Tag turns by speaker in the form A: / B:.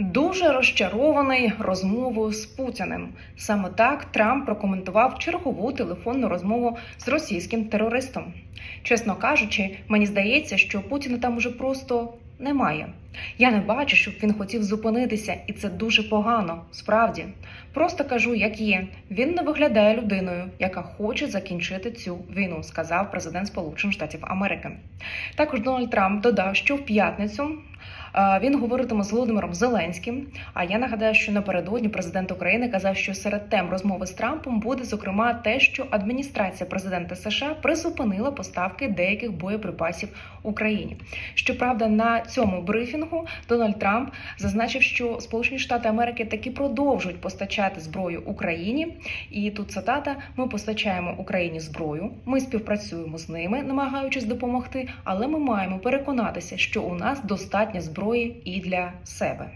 A: Дуже розчарований розмовою з Путіним. Саме так Трамп прокоментував чергову телефонну розмову з російським терористом. Чесно кажучи, мені здається, що Путіна там уже просто немає. Я не бачу, щоб він хотів зупинитися, і це дуже погано. Справді, просто кажу, як є. Він не виглядає людиною, яка хоче закінчити цю війну, сказав президент Сполучених Штатів Америки. Також Дональд Трамп додав, що в п'ятницю він говоритиме з Володимиром Зеленським. А я нагадаю, що напередодні президент України казав, що серед тем розмови з Трампом буде зокрема те, що адміністрація президента США призупинила поставки деяких боєприпасів Україні. Щоправда, на цьому брифінгу Дональд Трамп зазначив, що Сполучені Штати Америки таки продовжують постачати зброю Україні. І тут цитата: ми постачаємо Україні зброю, ми співпрацюємо з ними, намагаючись допомогти, але ми маємо переконатися, що у нас достатньо зброї і для себе.